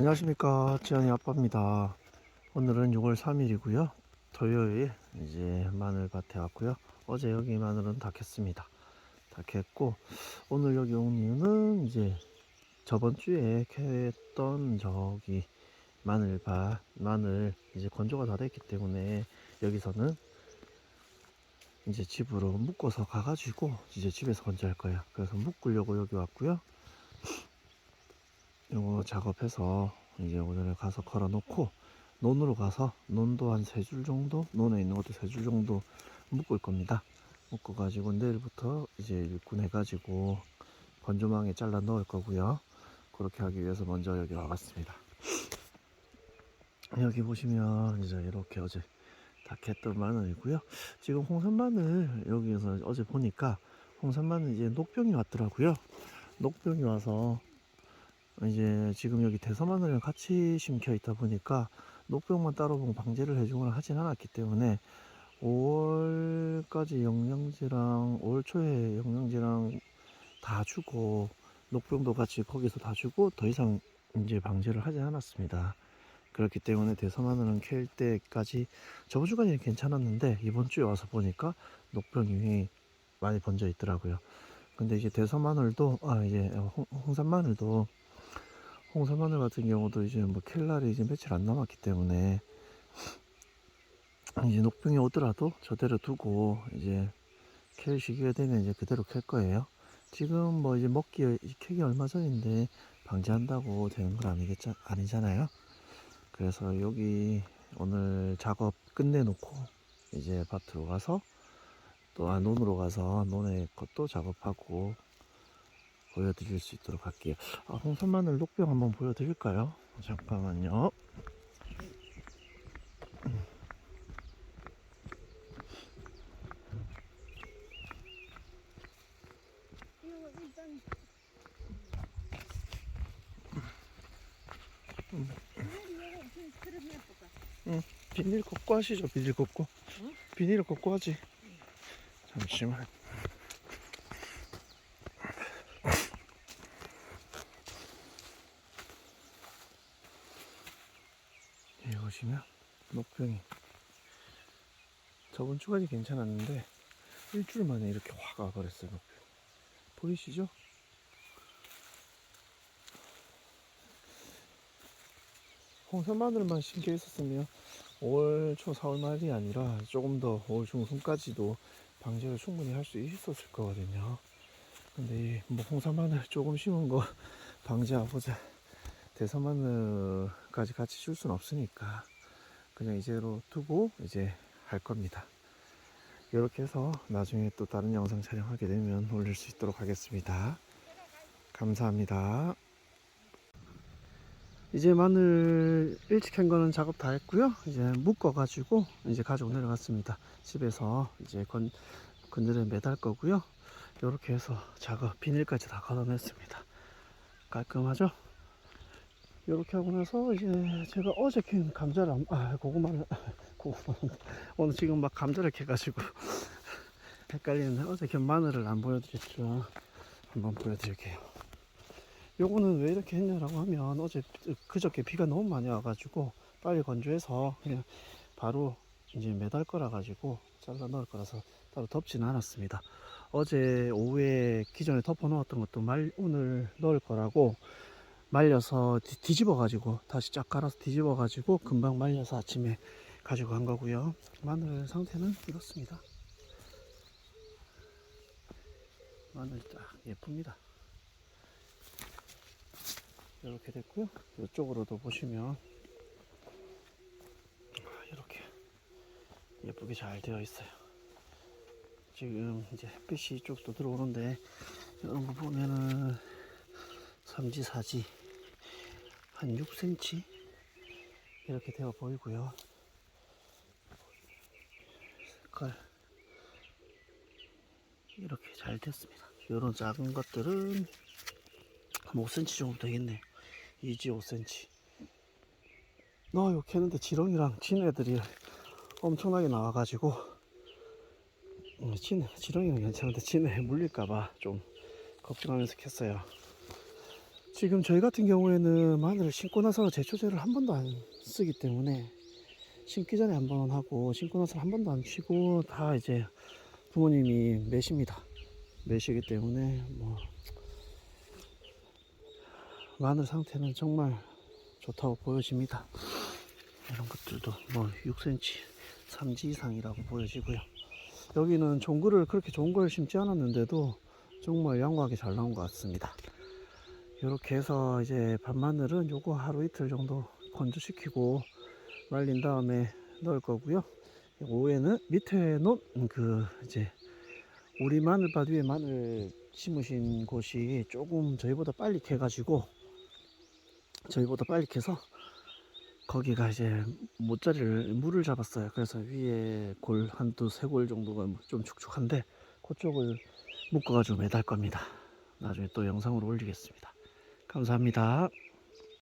안녕하십니까. 지안이 아빠입니다. 오늘은 6월 3일이고요. 토요일 이제 마늘밭에 왔고요. 어제 여기 마늘은 다 캤습니다. 다 캤고 오늘 여기 온 이유는 이제 저번 주에 캤던 저기 마늘밭 마늘 이제 건조가 다 됐기 때문에 여기서는 이제 집으로 묶어서 가가지고 이제 집에서 건조할 거예요. 그래서 묶으려고 여기 왔고요 요거 작업해서 이제 오늘 가서 걸어 놓고 논으로 가서 논도 한 세 줄 정도 논에 있는 것도 세 줄 정도 묶을 겁니다. 묶어 가지고 내일부터 이제 일꾼 해 가지고 건조망에 잘라 넣을 거고요. 그렇게 하기 위해서 먼저 여기 와봤습니다. 여기 보시면 이제 이렇게 어제 다 캤던 마늘이고요. 지금 홍산 마늘 여기에서 어제 보니까 홍산 마늘 이제 녹병이 왔더라고요. 녹병이 와서 이제 지금 여기 대서마늘을 같이 심겨 있다 보니까 녹병만 따로 방제를 해주거나 하진 않았기 때문에 5월까지 영양제랑 5월 초에 영양제랑 다 주고 녹병도 같이 거기서 다 주고 더 이상 이제 방제를 하지 않았습니다. 그렇기 때문에 대서마늘은 캘 때까지 저번 주까지는 괜찮았는데 이번 주에 와서 보니까 녹병이 많이 번져 있더라고요. 근데 이제 대서마늘도 아 이제 홍, 홍산마늘도 홍삼마늘 같은 경우도 이제 뭐 켈날이 이제 며칠 안 남았기 때문에 이제 녹병이 오더라도 저대로 두고 이제 캘 시기가 되면 이제 그대로 캘 거예요. 지금 뭐 이제 먹기 캐기 얼마 전인데 방지한다고 되는 건 아니겠죠 아니잖아요. 그래서 여기 오늘 작업 끝내놓고 이제 밭으로 가서 또 아, 논으로 가서 논의 것도 작업하고 보여드릴 수 있도록 할게요. 아, 홍삼마늘 녹병 한번 보여드릴까요? 잠깐만요. 해볼까? 비닐 걷고 하시죠, 비닐 걷고. 응? 비닐을 걷고 하지. 잠시만. 보시면 녹병이 저번 주까지 괜찮았는데 일주일 만에 이렇게 확 와버렸어요 녹병 보이시죠? 홍삼 마늘만 심겨 있었으면 5월 초 4월 말이 아니라 조금 더 5월 중순까지도 방제를 충분히 할 수 있었을 거거든요. 근데 이뭐 홍삼 마늘 조금 심은 거 방제하고자 대선 마늘까지 같이 줄 수는 없으니까 그냥 이대로 두고 이제 할 겁니다. 이렇게 해서 나중에 또 다른 영상 촬영하게 되면 올릴 수 있도록 하겠습니다. 감사합니다. 이제 마늘 일찍 한 거는 작업 다 했고요. 이제 묶어 가지고 이제 가지고 내려갔습니다. 집에서 이제 건 그늘에 매달 거고요. 이렇게 해서 작업 비닐까지 다 걷어냈습니다. 깔끔하죠? 이렇게 하고 나서 이제 제가 어제 캔 감자를 안, 아 고구마를 고구마 오늘 지금 막 감자를 캐가지고 헷갈리는데 어제 캔 마늘을 안 보여드렸죠. 한번 보여드릴게요. 요거는 왜 이렇게 했냐라고 하면 어제 그저께 비가 너무 많이 와가지고 빨리 건조해서 그냥 바로 이제 매달 거라 가지고 잘라 넣을 거라서 따로 덮지는 않았습니다. 어제 오후에 기존에 덮어 놓았던 것도 말 오늘 넣을 거라고 말려서 뒤- 뒤집어 가지고 다시 쫙 깔아서 뒤집어 가지고 금방 말려서 아침에 가지고 간 거고요. 마늘 상태는 이렇습니다. 마늘 딱 예쁩니다. 이렇게 됐고요. 이쪽으로도 보시면 이렇게 예쁘게 잘 되어 있어요. 지금 이제 햇빛이 이쪽도 들어오는데 이런 거 보면은 3지, 4지 한 6cm 이렇게 되어 보이고요. 색깔 이렇게 잘 됐습니다. 이런 작은 것들은 한 5cm 정도 되겠네요. 2지 5cm. 넣어요 캐는데 지렁이랑 진 애들이 엄청나게 나와가지고 음, 진, 지렁이는 괜찮은데 진에 물릴까봐 좀 걱정하면서 캤어요. 지금 저희 같은 경우에는 마늘을 심고 나서 제초제를 한 번도 안 쓰기 때문에 심기 전에 한 번 하고 심고 나서 한 번도 안 치고 다 이제 부모님이 매십니다. 매시기 때문에 뭐 마늘 상태는 정말 좋다고 보여집니다. 이런 것들도 뭐 6cm 3지 이상이라고 보여지고요. 여기는 종글을 그렇게 좋은 걸 심지 않았는데도 정말 양호하게 잘 나온 것 같습니다. 이렇게 해서 이제 밤마늘은 요거 하루 이틀 정도 건조시키고 말린 다음에 넣을 거고요. 오후에는 밑에 놓은 그 이제 우리 마늘밭 위에 마늘 심으신 곳이 조금 저희보다 빨리 캐가지고 저희보다 빨리 캐서 거기가 이제 모짜리를 물을 잡았어요. 그래서 위에 골 한두 세 골 정도가 좀 축축한데 그쪽을 묶어가지고 매달 겁니다. 나중에 또 영상으로 올리겠습니다. 감사합니다.